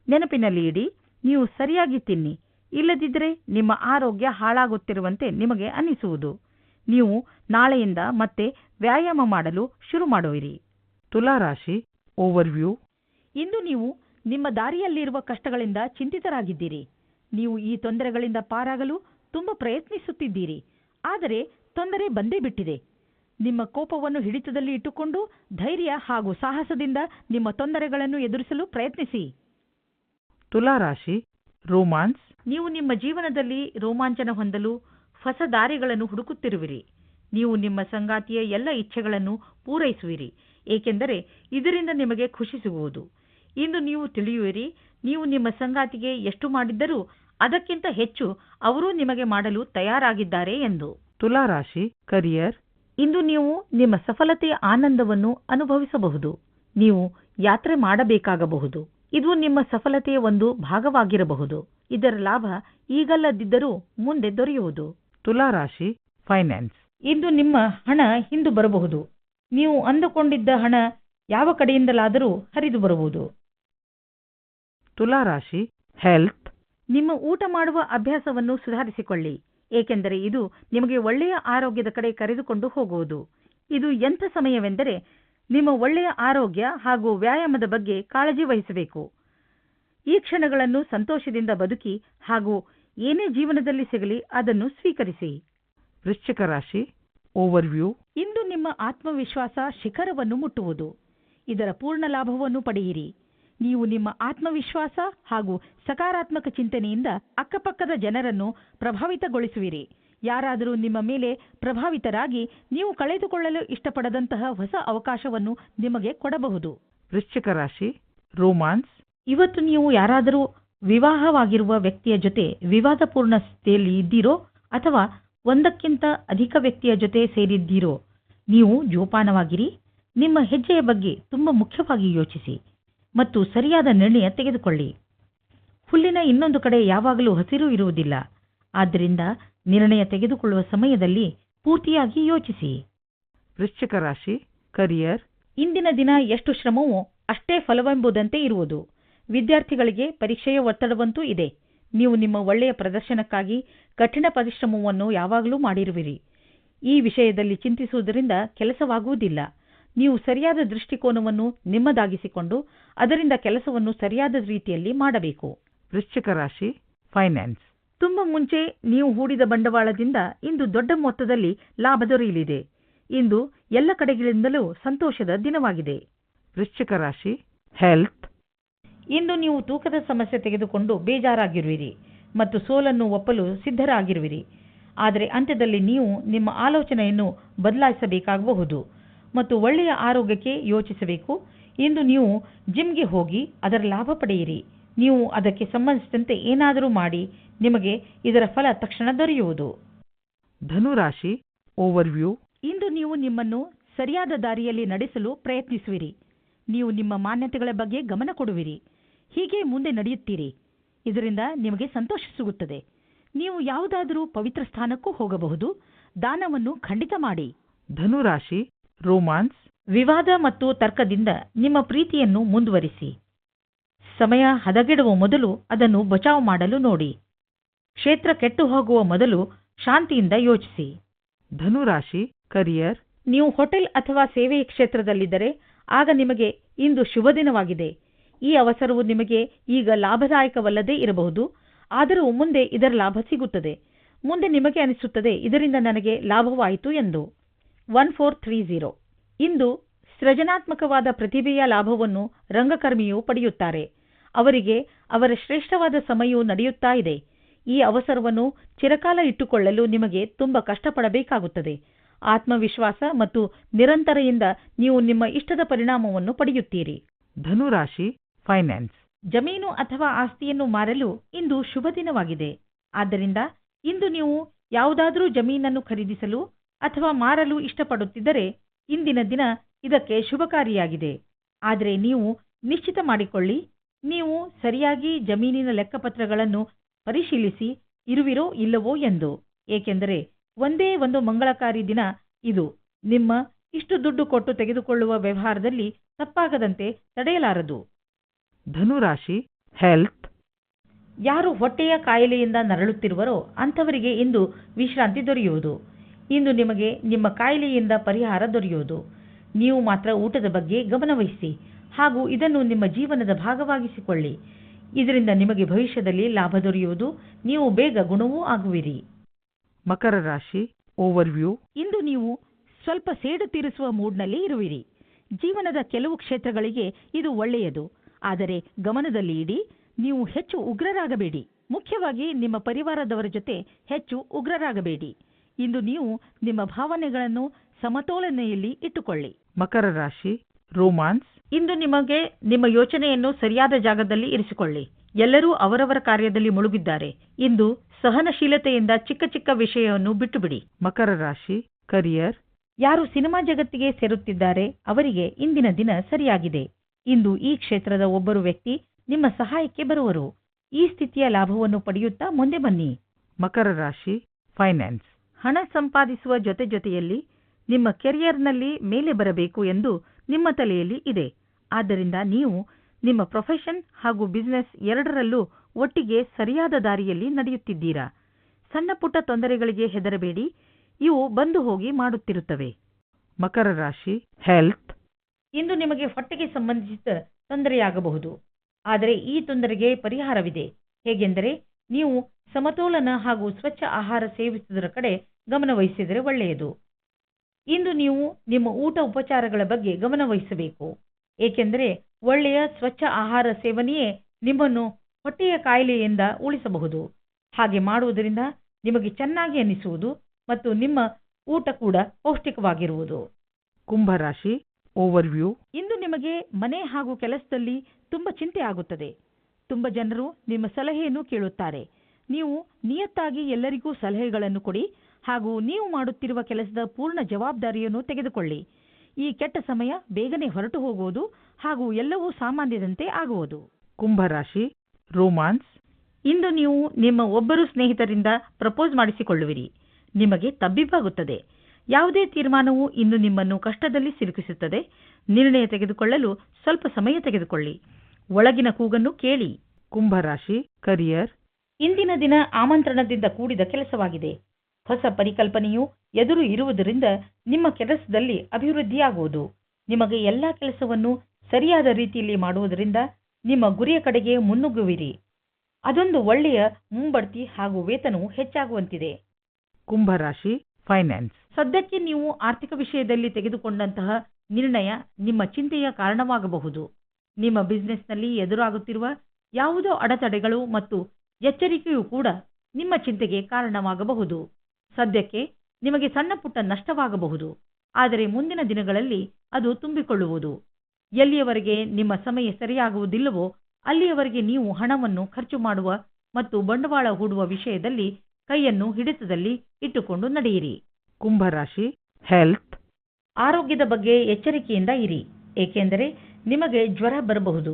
ನೆನಪಿನಲ್ಲಿ ಇಡಿ ನೀವು ಸರಿಯಾಗಿ ತಿನ್ನಿ. ಇಲ್ಲದಿದ್ದರೆ ನಿಮ್ಮ ಆರೋಗ್ಯ ಹಾಳಾಗುತ್ತಿರುವಂತೆ ನಿಮಗೆ ಅನಿಸುವುದು ನೀವು ನಾಳೆಯಿಂದ ಮತ್ತೆ ವ್ಯಾಯಾಮ ಮಾಡಲು ಶುರು ಮಾಡುವಿರಿ. ತುಲಾ ರಾಶಿ ಓವರ್ವ್ಯೂ. ಇಂದು ನೀವು ನಿಮ್ಮ ದಾರಿಯಲ್ಲಿರುವ ಕಷ್ಟಗಳಿಂದ ಚಿಂತಿತರಾಗಿದ್ದೀರಿ. ನೀವು ಈ ತೊಂದರೆಗಳಿಂದ ಪಾರಾಗಲು ತುಂಬ ಪ್ರಯತ್ನಿಸುತ್ತಿದ್ದೀರಿ. ಆದರೆ ತೊಂದರೆ ಬಂದೇ ಬಿಟ್ಟಿದೆ. ನಿಮ್ಮ ಕೋಪವನ್ನು ಹಿಡಿತದಲ್ಲಿ ಇಟ್ಟುಕೊಂಡು ಧೈರ್ಯ ಹಾಗೂ ಸಾಹಸದಿಂದ ನಿಮ್ಮ ತೊಂದರೆಗಳನ್ನು ಎದುರಿಸಲು ಪ್ರಯತ್ನಿಸಿ. ತುಲಾ ರಾಶಿ ರೋಮಾನ್ಸ್. ನೀವು ನಿಮ್ಮ ಜೀವನದಲ್ಲಿ ರೋಮಾಂಚನ ಹೊಂದಲು ಹೊಸ ದಾರಿಗಳನ್ನು ಹುಡುಕುತ್ತಿರುವಿರಿ. ನೀವು ನಿಮ್ಮ ಸಂಗಾತಿಯ ಎಲ್ಲ ಇಚ್ಛೆಗಳನ್ನು ಪೂರೈಸುವಿರಿ. ಏಕೆಂದರೆ ಇದರಿಂದ ನಿಮಗೆ ಖುಷಿ ಸಿಗುವುದು. ಇಂದು ನೀವು ತಿಳಿಯುವಿರಿ ನೀವು ನಿಮ್ಮ ಸಂಗಾತಿಗೆ ಎಷ್ಟು ಮಾಡಿದ್ದರೂ ಅದಕ್ಕಿಂತ ಹೆಚ್ಚು ಅವರು ನಿಮಗೆ ಮಾಡಲು ತಯಾರಾಗಿದ್ದಾರೆ ಎಂದು. ತುಲಾ ರಾಶಿ ಕರಿಯರ್ ಇಂದು ನೀವು ನಿಮ್ಮ ಸಫಲತೆಯ ಆನಂದವನ್ನು ಅನುಭವಿಸಬಹುದು. ನೀವು ಯಾತ್ರೆ ಮಾಡಬೇಕಾಗಬಹುದು. ಇದು ನಿಮ್ಮ ಸಫಲತೆಯ ಒಂದು ಭಾಗವಾಗಿರಬಹುದು. ಇದರ ಲಾಭ ಈಗಲ್ಲದಿದ್ದರೂ ಮುಂದೆ ದೊರೆಯುವುದು. ತುಲಾ ರಾಶಿ ಫೈನಾನ್ಸ್ ಇಂದು ನಿಮ್ಮ ಹಣ ಹಿಂದು ಬರಬಹುದು. ನೀವು ಅಂದುಕೊಂಡಿದ್ದ ಹಣ ಯಾವ ಕಡೆಯಿಂದಲಾದರೂ ಹರಿದು ಬರುವುದು ತುಲಾ ರಾಶಿ ಹೆಲ್ತ್ ನಿಮ್ಮ ಊಟ ಮಾಡುವ ಅಭ್ಯಾಸವನ್ನು ಸುಧಾರಿಸಿಕೊಳ್ಳಿ ಏಕೆಂದರೆ ಇದು ನಿಮಗೆ ಒಳ್ಳೆಯ ಆರೋಗ್ಯದ ಕಡೆ ಕರೆದುಕೊಂಡು ಹೋಗುವುದು. ಇದು ಎಂಥ ಸಮಯವೆಂದರೆ ನಿಮ್ಮ ಒಳ್ಳೆಯ ಆರೋಗ್ಯ ಹಾಗೂ ವ್ಯಾಯಾಮದ ಬಗ್ಗೆ ಕಾಳಜಿ ವಹಿಸಬೇಕು. ಈ ಕ್ಷಣಗಳನ್ನು ಸಂತೋಷದಿಂದ ಬದುಕಿ ಹಾಗೂ ಏನೇ ಜೀವನದಲ್ಲಿ ಸಿಗಲಿ ಅದನ್ನು ಸ್ವೀಕರಿಸಿ. ವೃಶ್ಚಿಕ ರಾಶಿ ಓವರ್ವ್ಯೂ. ಇಂದು ನಿಮ್ಮ ಆತ್ಮವಿಶ್ವಾಸ ಶಿಖರವನ್ನು ಮುಟ್ಟುವುದು. ಇದರ ಪೂರ್ಣ ಲಾಭವನ್ನು ಪಡೆಯಿರಿ. ನೀವು ನಿಮ್ಮ ಆತ್ಮವಿಶ್ವಾಸ ಹಾಗೂ ಸಕಾರಾತ್ಮಕ ಚಿಂತನೆಯಿಂದ ಅಕ್ಕಪಕ್ಕದ ಜನರನ್ನು ಪ್ರಭಾವಿತಗೊಳಿಸುವಿರಿ. ಯಾರಾದರೂ ನಿಮ್ಮ ಮೇಲೆ ಪ್ರಭಾವಿತರಾಗಿ ನೀವು ಕಳೆದುಕೊಳ್ಳಲು ಇಷ್ಟಪಡದಂತಹ ಹೊಸ ಅವಕಾಶವನ್ನು ನಿಮಗೆ ಕೊಡಬಹುದು. ವೃಶ್ಚಿಕ ರಾಶಿ ರೋಮಾನ್ಸ್. ಇವತ್ತು ನೀವು ಯಾರಾದರೂ ವಿವಾಹವಾಗಿರುವ ವ್ಯಕ್ತಿಯ ಜೊತೆ ವಿವಾದಪೂರ್ಣ ಸ್ಥಿತಿಯಲ್ಲಿ ಇದ್ದೀರೋ ಅಥವಾ ಒಂದಕ್ಕಿಂತ ಅಧಿಕ ವ್ಯಕ್ತಿಯ ಜೊತೆ ಸೇರಿದ್ದೀರೋ ನೀವು ಜೋಪಾನವಾಗಿರಿ. ನಿಮ್ಮ ಹೆಜ್ಜೆಯ ಬಗ್ಗೆ ತುಂಬಾ ಮುಖ್ಯವಾಗಿ ಯೋಚಿಸಿ. ಮತ್ತು ಸರಿಯಾದ ನಿರ್ಣಯ ತೆಗೆದುಕೊಳ್ಳಿ. ಹುಲ್ಲಿನ ಇನ್ನೊಂದು ಕಡೆ ಯಾವಾಗಲೂ ಹಸಿರು ಇರುವುದಿಲ್ಲ. ಆದ್ದರಿಂದ ನಿರ್ಣಯ ತೆಗೆದುಕೊಳ್ಳುವ ಸಮಯದಲ್ಲಿ ಪೂರ್ತಿಯಾಗಿ ಯೋಚಿಸಿ. ವೃಶ್ಚಿಕ ರಾಶಿ ಕರಿಯರ್ ಇಂದಿನ ದಿನ ಎಷ್ಟು ಶ್ರಮವೋ ಅಷ್ಟೇ ಫಲವೆಂಬುದಂತೆ ಇರುವುದು. ವಿದ್ಯಾರ್ಥಿಗಳಿಗೆ ಪರೀಕ್ಷೆಯ ಒತ್ತಡವಂತೂ ಇದೆ. ನೀವು ನಿಮ್ಮ ಒಳ್ಳೆಯ ಪ್ರದರ್ಶನಕ್ಕಾಗಿ ಕಠಿಣ ಪರಿಶ್ರಮವನ್ನು ಯಾವಾಗಲೂ ಮಾಡಿರುವಿರಿ. ಈ ವಿಷಯದಲ್ಲಿ ಚಿಂತಿಸುವುದರಿಂದ ಕೆಲಸವಾಗುವುದಿಲ್ಲ. ನೀವು ಸರಿಯಾದ ದೃಷ್ಟಿಕೋನವನ್ನು ನಿಮ್ಮದಾಗಿಸಿಕೊಂಡು ಅದರಿಂದ ಕೆಲಸವನ್ನು ಸರಿಯಾದ ರೀತಿಯಲ್ಲಿ ಮಾಡಬೇಕು. ವೃಶ್ಚಿಕ ರಾಶಿ ಫೈನಾನ್ಸ್ ತುಂಬ ಮುಂಚೆ ನೀವು ಹೂಡಿದ ಬಂಡವಾಳದಿಂದ ಇಂದು ದೊಡ್ಡ ಮೊತ್ತದಲ್ಲಿ ಲಾಭ ದೊರೆಯಲಿದೆ. ಇಂದು ಎಲ್ಲ ಕಡೆಗಳಿಂದಲೂ ಸಂತೋಷದ ದಿನವಾಗಿದೆ. ವೃಶ್ಚಿಕ ರಾಶಿ ಹೆಲ್ತ್ ಇಂದು ನೀವು ತೂಕದ ಸಮಸ್ಯೆ ತೆಗೆದುಕೊಂಡು ಬೇಜಾರಾಗಿರುವಿರಿ ಮತ್ತು ಸೋಲನ್ನು ಒಪ್ಪಲು ಸಿದ್ಧರಾಗಿರುವಿರಿ. ಆದರೆ ಅಂತ್ಯದಲ್ಲಿ ನೀವು ನಿಮ್ಮ ಆಲೋಚನೆಯನ್ನು ಬದಲಾಯಿಸಬೇಕಾಗಬಹುದು. ಮತ್ತು ಒಳ್ಳೆಯ ಆರೋಗ್ಯಕ್ಕೆ ಯೋಚಿಸಬೇಕು. ಇಂದು ನೀವು ಜಿಮ್ಗೆ ಹೋಗಿ ಅದರ ಲಾಭ ಪಡೆಯಿರಿ. ನೀವು ಅದಕ್ಕೆ ಸಂಬಂಧಿಸಿದಂತೆ ಏನಾದರೂ ಮಾಡಿ ನಿಮಗೆ ಇದರ ಫಲ ತಕ್ಷಣ ದೊರೆಯುವುದು. ಧನುರಾಶಿ ಓವರ್ವ್ಯೂ ಇಂದು ನೀವು ನಿಮ್ಮನ್ನು ಸರಿಯಾದ ದಾರಿಯಲ್ಲಿ ನಡೆಸಲು ಪ್ರಯತ್ನಿಸುವಿರಿ. ನೀವು ನಿಮ್ಮ ಮಾನ್ಯತೆಗಳ ಬಗ್ಗೆ ಗಮನ ಕೊಡುವಿರಿ. ಹೀಗೆ ಮುಂದೆ ನಡೆಯುತ್ತೀರಿ. ಇದರಿಂದ ನಿಮಗೆ ಸಂತೋಷ ಸಿಗುತ್ತದೆ. ನೀವು ಯಾವುದಾದರೂ ಪವಿತ್ರ ಸ್ಥಾನಕ್ಕೂ ಹೋಗಬಹುದು. ದಾನವನ್ನು ಖಂಡಿತ ಮಾಡಿ. ಧನು ರಾಶಿ ರೋಮಾನ್ಸ್ ವಿವಾದ ಮತ್ತು ತರ್ಕದಿಂದ ನಿಮ್ಮ ಪ್ರೀತಿಯನ್ನು ಮುಂದುವರಿಸಿ. ಸಮಯ ಹದಗೆಡುವ ಮೊದಲು ಅದನ್ನು ಬಚಾವ್ ಮಾಡಲು ನೋಡಿ. ಕ್ಷೇತ್ರ ಕೆಟ್ಟು ಹೋಗುವ ಮೊದಲು ಶಾಂತಿಯಿಂದ ಯೋಚಿಸಿ. ಧನುರಾಶಿ ಕರಿಯರ್ ನೀವು ಹೋಟೆಲ್ ಅಥವಾ ಸೇವೆಯ ಕ್ಷೇತ್ರದಲ್ಲಿದ್ದರೆ ಆಗ ನಿಮಗೆ ಇಂದು ಶುಭ ದಿನವಾಗಿದೆ. ಈ ಅವಸರವು ನಿಮಗೆ ಈಗ ಲಾಭದಾಯಕವಲ್ಲದೇ ಇರಬಹುದು. ಆದರೂ ಮುಂದೆ ಇದರ ಲಾಭ ಸಿಗುತ್ತದೆ. ಮುಂದೆ ನಿಮಗೆ ಅನಿಸುತ್ತದೆ ಇದರಿಂದ ನನಗೆ ಲಾಭವಾಯಿತು ಎಂದು. ಒನ್ ಫೋರ್ ತ್ರೀ ಝೀರೋ ಇಂದು ಸೃಜನಾತ್ಮಕವಾದ ಪ್ರತಿಭೆಯ ಲಾಭವನ್ನು ರಂಗಕರ್ಮಿಯು ಪಡೆಯುತ್ತಾರೆ ಅವರಿಗೆ ಅವರ ಶ್ರೇಷ್ಠವಾದ ಸಮಯವು ನಡೆಯುತ್ತಾ ಇದೆ ಈ ಅವಸರವನ್ನು ಚಿರಕಾಲ ಇಟ್ಟುಕೊಳ್ಳಲು ನಿಮಗೆ ತುಂಬ ಕಷ್ಟಪಡಬೇಕಾಗುತ್ತದೆ ಆತ್ಮವಿಶ್ವಾಸ ಮತ್ತು ನಿರಂತರೆಯಿಂದ ನೀವು ನಿಮ್ಮ ಇಷ್ಟದ ಪರಿಣಾಮವನ್ನು ಪಡೆಯುತ್ತೀರಿ ಧನುರಾಶಿ ಫೈನಾನ್ಸ್ ಜಮೀನು ಅಥವಾ ಆಸ್ತಿಯನ್ನು ಮಾರಲು ಇಂದು ಶುಭ ದಿನವಾಗಿದೆ ಆದ್ದರಿಂದ ಇಂದು ನೀವು ಯಾವುದಾದರೂ ಜಮೀನನ್ನು ಖರೀದಿಸಲು ಅಥವಾ ಮಾರಲು ಇಷ್ಟಪಡುತ್ತಿದ್ದರೆ ಇಂದಿನ ದಿನ ಇದಕ್ಕೆ ಶುಭಕಾರಿಯಾಗಿದೆ. ಆದರೆ ನೀವು ನಿಶ್ಚಿತ ಮಾಡಿಕೊಳ್ಳಿ ನೀವು ಸರಿಯಾಗಿ ಜಮೀನಿನ ಲೆಕ್ಕಪತ್ರಗಳನ್ನು ಪರಿಶೀಲಿಸಿ ಇರುವಿರೋ ಇಲ್ಲವೋ ಎಂದು. ಏಕೆಂದರೆ ಒಂದೇ ಒಂದು ಮಂಗಳಕಾರಿ ದಿನ ಇದು. ನಿಮ್ಮ ಇಷ್ಟು ದುಡ್ಡು ಕೊಟ್ಟು ತೆಗೆದುಕೊಳ್ಳುವ ವ್ಯವಹಾರದಲ್ಲಿ ತಪ್ಪಾಗದಂತೆ ತಡೆಯಲಾರದು. ಧನುರಾಶಿ ಹೆಲ್ತ್ ಯಾರು ಹೊಟ್ಟೆಯ ಕಾಯಿಲೆಯಿಂದ ನರಳುತ್ತಿರುವರೋ ಅಂಥವರಿಗೆ ಇಂದು ವಿಶ್ರಾಂತಿ ದೊರೆಯುವುದು. ಇಂದು ನಿಮಗೆ ನಿಮ್ಮ ಕಾಯಿಲೆಯಿಂದ ಪರಿಹಾರ ದೊರೆಯುವುದು. ನೀವು ಮಾತ್ರ ಊಟದ ಬಗ್ಗೆ ಗಮನವಹಿಸಿ ಹಾಗೂ ಇದನ್ನು ನಿಮ್ಮ ಜೀವನದ ಭಾಗವಾಗಿಸಿಕೊಳ್ಳಿ. ಇದರಿಂದ ನಿಮಗೆ ಭವಿಷ್ಯದಲ್ಲಿ ಲಾಭ ದೊರೆಯುವುದು. ನೀವು ಬೇಗ ಗುಣವೂ ಆಗುವಿರಿ. ಮಕರ ರಾಶಿ ಓವರ್ವ್ಯೂ ಇಂದು ನೀವು ಸ್ವಲ್ಪ ಸೇಡು ತೀರಿಸುವ ಮೂಡ್ನಲ್ಲಿ ಇರುವಿರಿ. ಜೀವನದ ಕೆಲವು ಕ್ಷೇತ್ರಗಳಿಗೆ ಇದು ಒಳ್ಳೆಯದು. ಆದರೆ ಗಮನದಲ್ಲಿ ಇಡಿ ನೀವು ಹೆಚ್ಚು ಉಗ್ರರಾಗಬೇಡಿ. ಮುಖ್ಯವಾಗಿ ನಿಮ್ಮ ಪರಿವಾರದವರ ಜೊತೆ ಹೆಚ್ಚು ಉಗ್ರರಾಗಬೇಡಿ. ಇಂದು ನೀವು ನಿಮ್ಮ ಭಾವನೆಗಳನ್ನು ಸಮತೋಲನೆಯಲ್ಲಿ ಇಟ್ಟುಕೊಳ್ಳಿ. ಮಕರ ರಾಶಿ ರೋಮಾನ್ಸ್ ಇಂದು ನಿಮಗೆ ನಿಮ್ಮ ಯೋಚನೆಯನ್ನು ಸರಿಯಾದ ಜಾಗದಲ್ಲಿ ಇರಿಸಿಕೊಳ್ಳಿ. ಎಲ್ಲರೂ ಅವರವರ ಕಾರ್ಯದಲ್ಲಿ ಮುಳುಗಿದ್ದಾರೆ. ಇಂದು ಸಹನಶೀಲತೆಯಿಂದ ಚಿಕ್ಕ ಚಿಕ್ಕ ವಿಷಯವನ್ನು ಬಿಟ್ಟುಬಿಡಿ. ಮಕರ ರಾಶಿ ಕರಿಯರ್ ಯಾರು ಸಿನಿಮಾ ಜಗತ್ತಿಗೆ ಸೇರುತ್ತಿದ್ದಾರೆ ಅವರಿಗೆ ಇಂದಿನ ದಿನ ಸರಿಯಾಗಿದೆ. ಇಂದು ಈ ಕ್ಷೇತ್ರದ ಒಬ್ಬರು ವ್ಯಕ್ತಿ ನಿಮ್ಮ ಸಹಾಯಕ್ಕೆ ಬರುವರು. ಈ ಸ್ಥಿತಿಯ ಲಾಭವನ್ನು ಪಡೆಯುತ್ತಾ ಮುಂದೆ ಬನ್ನಿ. ಮಕರ ರಾಶಿ ಫೈನಾನ್ಸ್ ಹಣ ಸಂಪಾದಿಸುವ ಜೊತೆ ಜೊತೆಯಲ್ಲಿ ನಿಮ್ಮ ಕೆರಿಯರ್ನಲ್ಲಿ ಮೇಲೆ ಬರಬೇಕು ಎಂದು ನಿಮ್ಮ ತಲೆಯಲ್ಲಿ ಇದೆ. ಆದ್ದರಿಂದ ನೀವು ನಿಮ್ಮ ಪ್ರೊಫೆಷನ್ ಹಾಗೂ ಬಿಸ್ನೆಸ್ ಎರಡರಲ್ಲೂ ಒಟ್ಟಿಗೆ ಸರಿಯಾದ ದಾರಿಯಲ್ಲಿ ನಡೆಯುತ್ತಿದ್ದೀರಾ? ಸಣ್ಣ ಪುಟ್ಟ ತೊಂದರೆಗಳಿಗೆ ಹೆದರಬೇಡಿ. ಇವು ಬಂದು ಹೋಗಿ ಮಾಡುತ್ತಿರುತ್ತವೆ. ಮಕರ ರಾಶಿ ಹೆಲ್ತ್ ಇಂದು ನಿಮಗೆ ಹೊಟ್ಟೆಗೆ ಸಂಬಂಧಿಸಿದ ತೊಂದರೆಯಾಗಬಹುದು. ಆದರೆ ಈ ತೊಂದರೆಗೆ ಪರಿಹಾರವಿದೆ. ಹೇಗೆಂದರೆ ನೀವು ಸಮತೋಲನ ಹಾಗೂ ಸ್ವಚ್ಛ ಆಹಾರ ಸೇವಿಸುವುದರ ಕಡೆ ಗಮನವಹಿಸಿದರೆ ಒಳ್ಳೆಯದು. ಇಂದು ನೀವು ನಿಮ್ಮ ಊಟ ಉಪಚಾರಗಳ ಬಗ್ಗೆ ಗಮನವಹಿಸಬೇಕು. ಏಕೆಂದರೆ ಒಳ್ಳೆಯ ಸ್ವಚ್ಛ ಆಹಾರ ಸೇವನೆಯೇ ನಿಮ್ಮನ್ನು ಹೊಟ್ಟೆಯ ಕಾಯಿಲೆಯಿಂದ ಉಳಿಸಬಹುದು. ಹಾಗೆ ಮಾಡುವುದರಿಂದ ನಿಮಗೆ ಚೆನ್ನಾಗಿ ಅನಿಸುವುದು ಮತ್ತು ನಿಮ್ಮ ಊಟ ಕೂಡ ಪೌಷ್ಟಿಕವಾಗಿರುವುದು. ಕುಂಭರಾಶಿ ಓವರ್ವ್ಯೂ ಇಂದು ನಿಮಗೆ ಮನೆ ಹಾಗೂ ಕೆಲಸದಲ್ಲಿ ತುಂಬ ಚಿಂತೆ ಆಗುತ್ತದೆ. ತುಂಬ ಜನರು ನಿಮ್ಮ ಸಲಹೆಯನ್ನು ಕೇಳುತ್ತಾರೆ. ನೀವು ನಿಯತ್ತಾಗಿ ಎಲ್ಲರಿಗೂ ಸಲಹೆಗಳನ್ನು ಕೊಡಿ ಹಾಗೂ ನೀವು ಮಾಡುತ್ತಿರುವ ಕೆಲಸದ ಪೂರ್ಣ ಜವಾಬ್ದಾರಿಯನ್ನು ತೆಗೆದುಕೊಳ್ಳಿ. ಈ ಕೆಟ್ಟ ಸಮಯ ಬೇಗನೆ ಹೊರಟು ಹೋಗುವುದು ಹಾಗೂ ಎಲ್ಲವೂ ಸಾಮಾನ್ಯದಂತೆ ಆಗುವುದು. ಕುಂಭರಾಶಿ ರೋಮಾನ್ಸ್. ಇಂದು ನೀವು ನಿಮ್ಮ ಒಬ್ಬರು ಸ್ನೇಹಿತರಿಂದ ಪ್ರಪೋಸ್ ಮಾಡಿಸಿಕೊಳ್ಳುವಿರಿ. ನಿಮಗೆ ತಬ್ಬಿಬ್ಬಾಗುತ್ತದೆ. ಯಾವುದೇ ತೀರ್ಮಾನವು ಇಂದು ನಿಮ್ಮನ್ನು ಕಷ್ಟದಲ್ಲಿ ಸಿಲುಕಿಸುತ್ತದೆ. ನಿರ್ಣಯ ತೆಗೆದುಕೊಳ್ಳಲು ಸ್ವಲ್ಪ ಸಮಯ ತೆಗೆದುಕೊಳ್ಳಿ. ಒಳಗಿನ ಕೂಗನ್ನು ಕೇಳಿ. ಕುಂಭರಾಶಿ ಕರಿಯರ್. ಇಂದಿನ ದಿನ ಆಮಂತ್ರಣದಿಂದ ಕೂಡಿದ ಕೆಲಸವಾಗಿದೆ. ಹೊಸ ಪರಿಕಲ್ಪನೆಯು ಎದುರು ಇರುವುದರಿಂದ ನಿಮ್ಮ ಕೆಲಸದಲ್ಲಿ ಅಭಿವೃದ್ಧಿಯಾಗುವುದು. ನಿಮಗೆ ಎಲ್ಲ ಕೆಲಸವನ್ನು ಸರಿಯಾದ ರೀತಿಯಲ್ಲಿ ಮಾಡುವುದರಿಂದ ನಿಮ್ಮ ಗುರಿಯ ಕಡೆಗೆ ಮುನ್ನುಗ್ಗುವಿರಿ. ಅದೊಂದು ಒಳ್ಳೆಯ ಮುಂಬಡ್ತಿ ಹಾಗೂ ವೇತನವು ಹೆಚ್ಚಾಗುವಂತಿದೆ. ಕುಂಭರಾಶಿ ಫೈನಾನ್ಸ್ ಸದ್ಯಕ್ಕೆ ನೀವು ಆರ್ಥಿಕ ವಿಷಯದಲ್ಲಿ ತೆಗೆದುಕೊಂಡಂತಹ ನಿರ್ಣಯ ನಿಮ್ಮ ಚಿಂತೆಯ ಕಾರಣವಾಗಬಹುದು. ನಿಮ್ಮ ಬಿಸಿನೆಸ್ನಲ್ಲಿ ಎದುರಾಗುತ್ತಿರುವ ಯಾವುದೋ ಅಡೆತಡೆಗಳು ಮತ್ತು ಎಚ್ಚರಿಕೆಯೂ ಕೂಡ ನಿಮ್ಮ ಚಿಂತೆಗೆ ಕಾರಣವಾಗಬಹುದು. ಸದ್ಯಕ್ಕೆ ನಿಮಗೆ ಸಣ್ಣ ಪುಟ್ಟ ನಷ್ಟವಾಗಬಹುದು. ಆದರೆ ಮುಂದಿನ ದಿನಗಳಲ್ಲಿ ಅದು ತುಂಬಿಕೊಳ್ಳುವುದು. ಎಲ್ಲಿಯವರೆಗೆ ನಿಮ್ಮ ಸಮಯ ಸರಿಯಾಗುವುದಿಲ್ಲವೋ ಅಲ್ಲಿಯವರೆಗೆ ನೀವು ಹಣವನ್ನು ಖರ್ಚು ಮಾಡುವ ಮತ್ತು ಬಂಡವಾಳ ಹೂಡುವ ವಿಷಯದಲ್ಲಿ ಕೈಯನ್ನು ಹಿಡಿತದಲ್ಲಿ ಇಟ್ಟುಕೊಂಡು ನಡೆಯಿರಿ. ಕುಂಭರಾಶಿ ಹೆಲ್ತ್ ಆರೋಗ್ಯದ ಬಗ್ಗೆ ಎಚ್ಚರಿಕೆಯಿಂದ ಇರಿ. ಏಕೆಂದರೆ ನಿಮಗೆ ಜ್ವರ ಬರಬಹುದು.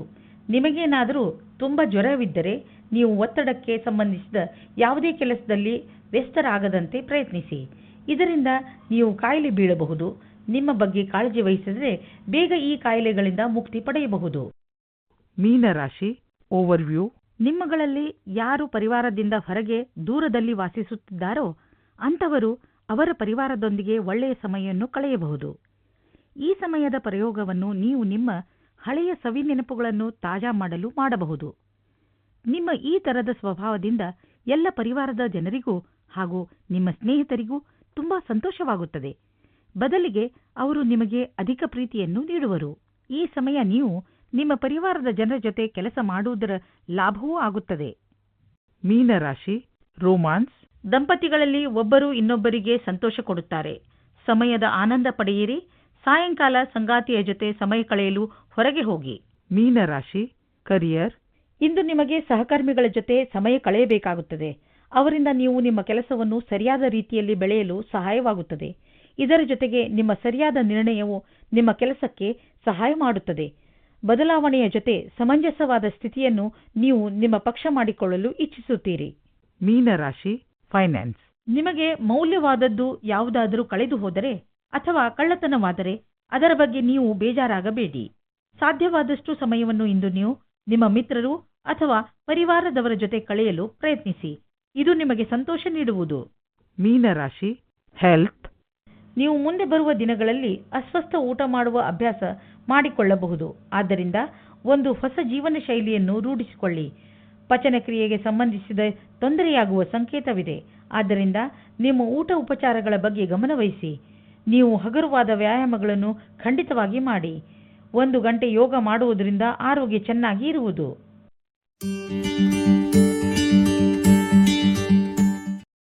ನಿಮಗೇನಾದರೂ ತುಂಬ ಜ್ವರವಿದ್ದರೆ ನೀವು ಒತ್ತಡಕ್ಕೆ ಸಂಬಂಧಿಸಿದ ಯಾವುದೇ ಕೆಲಸದಲ್ಲಿ ವ್ಯಸ್ತರಾಗದಂತೆ ಪ್ರಯತ್ನಿಸಿ. ಇದರಿಂದ ನೀವು ಕಾಯಿಲೆ ಬೀಳಬಹುದು. ನಿಮ್ಮ ಬಗ್ಗೆ ಕಾಳಜಿ ವಹಿಸಿದರೆ ಬೇಗ ಈ ಕಾಯಿಲೆಗಳಿಂದ ಮುಕ್ತಿ ಪಡೆಯಬಹುದು. ಮೀನರಾಶಿ ಓವರ್ವ್ಯೂ ನಿಮ್ಮಗಳಲ್ಲಿ ಯಾರು ಪರಿವಾರದಿಂದ ಹೊರಗೆ ದೂರದಲ್ಲಿ ವಾಸಿಸುತ್ತಿದ್ದಾರೋ ಅಂಥವರು ಅವರ ಪರಿವಾರದೊಂದಿಗೆ ಒಳ್ಳೆಯ ಸಮಯವನ್ನು ಕಳೆಯಬಹುದು. ಈ ಸಮಯದ ಪ್ರಯೋಗವನ್ನು ನೀವು ನಿಮ್ಮ ಹಳೆಯ ಸವಿ ನೆನಪುಗಳನ್ನು ತಾಜಾ ಮಾಡಲು ಮಾಡಬಹುದು. ನಿಮ್ಮ ಈ ತರದ ಸ್ವಭಾವದಿಂದ ಎಲ್ಲ ಪರಿವಾರದ ಜನರಿಗೂ ಹಾಗೂ ನಿಮ್ಮ ಸ್ನೇಹಿತರಿಗೂ ತುಂಬಾ ಸಂತೋಷವಾಗುತ್ತದೆ. ಬದಲಿಗೆ ಅವರು ನಿಮಗೆ ಅಧಿಕ ಪ್ರೀತಿಯನ್ನು ನೀಡುವರು. ಈ ಸಮಯ ನೀವು ನಿಮ್ಮ ಪರಿವಾರದ ಜನರ ಜೊತೆ ಕೆಲಸ ಮಾಡುವುದರ ಲಾಭವೂ ಆಗುತ್ತದೆ. ಮೀನರಾಶಿ ರೋಮಾನ್ಸ್. ದಂಪತಿಗಳಲ್ಲಿ ಒಬ್ಬರು ಇನ್ನೊಬ್ಬರಿಗೆ ಸಂತೋಷ ಕೊಡುತ್ತಾರೆ. ಸಮಯದ ಆನಂದ ಪಡೆಯಿರಿ. ಸಾಯಂಕಾಲ ಸಂಗಾತಿಯ ಜೊತೆ ಸಮಯ ಕಳೆಯಲು ಹೊರಗೆ ಹೋಗಿ. ಮೀನರಾಶಿ ಕರಿಯರ್. ಇಂದು ನಿಮಗೆ ಸಹಕರ್ಮಿಗಳ ಜೊತೆ ಸಮಯ ಕಳೆಯಬೇಕಾಗುತ್ತದೆ. ಅವರಿಂದ ನೀವು ನಿಮ್ಮ ಕೆಲಸವನ್ನು ಸರಿಯಾದ ರೀತಿಯಲ್ಲಿ ಬೆಳೆಯಲು ಸಹಾಯವಾಗುತ್ತದೆ. ಇದರ ಜೊತೆಗೆ ನಿಮ್ಮ ಸರಿಯಾದ ನಿರ್ಣಯವು ನಿಮ್ಮ ಕೆಲಸಕ್ಕೆ ಸಹಾಯ ಮಾಡುತ್ತದೆ. ಬದಲಾವಣೆಯ ಜೊತೆ ಸಮಂಜಸವಾದ ಸ್ಥಿತಿಯನ್ನು ನೀವು ನಿಮ್ಮ ಪಕ್ಷ ಮಾಡಿಕೊಳ್ಳಲು ಇಚ್ಛಿಸುತ್ತೀರಿ. ಮೀನರಾಶಿ ಫೈನಾನ್ಸ್ ನಿಮಗೆ ಮೌಲ್ಯವಾದದ್ದು ಯಾವುದಾದರೂ ಕಳೆದು ಹೋದರೆ ಅಥವಾ ಕಳ್ಳತನವಾದರೆ ಅದರ ಬಗ್ಗೆ ನೀವು ಬೇಜಾರಾಗಬೇಡಿ. ಸಾಧ್ಯವಾದಷ್ಟು ಸಮಯವನ್ನು ಇಂದು ನೀವು ನಿಮ್ಮ ಮಿತ್ರರು ಅಥವಾ ಪರಿವಾರದವರ ಜೊತೆ ಕಳೆಯಲು ಪ್ರಯತ್ನಿಸಿ. ಇದು ನಿಮಗೆ ಸಂತೋಷ ನೀಡುವುದು. ಮೀನರಾಶಿ ಹೆಲ್ತ್ ನೀವು ಮುಂದೆ ಬರುವ ದಿನಗಳಲ್ಲಿ ಅಸ್ವಸ್ಥ ಊಟ ಮಾಡುವ ಅಭ್ಯಾಸ ಮಾಡಿಕೊಳ್ಳಬಹುದು. ಆದ್ದರಿಂದ ಒಂದು ಹೊಸ ಜೀವನ ಶೈಲಿಯನ್ನು ರೂಢಿಸಿಕೊಳ್ಳಿ. ಪಚನ ಕ್ರಿಯೆಗೆ ಸಂಬಂಧಿಸಿದ ತೊಂದರೆಯಾಗುವ ಸಂಕೇತವಿದೆ. ಆದ್ದರಿಂದ ನಿಮ್ಮ ಊಟ ಉಪಚಾರಗಳ ಬಗ್ಗೆ ಗಮನವಹಿಸಿ. ನೀವು ಹಗುರವಾದ ವ್ಯಾಯಾಮಗಳನ್ನು ಖಂಡಿತವಾಗಿ ಮಾಡಿ. ಒಂದು ಗಂಟೆ ಯೋಗ ಮಾಡುವುದರಿಂದ ಆರೋಗ್ಯ ಚೆನ್ನಾಗಿ ಇರುವುದು.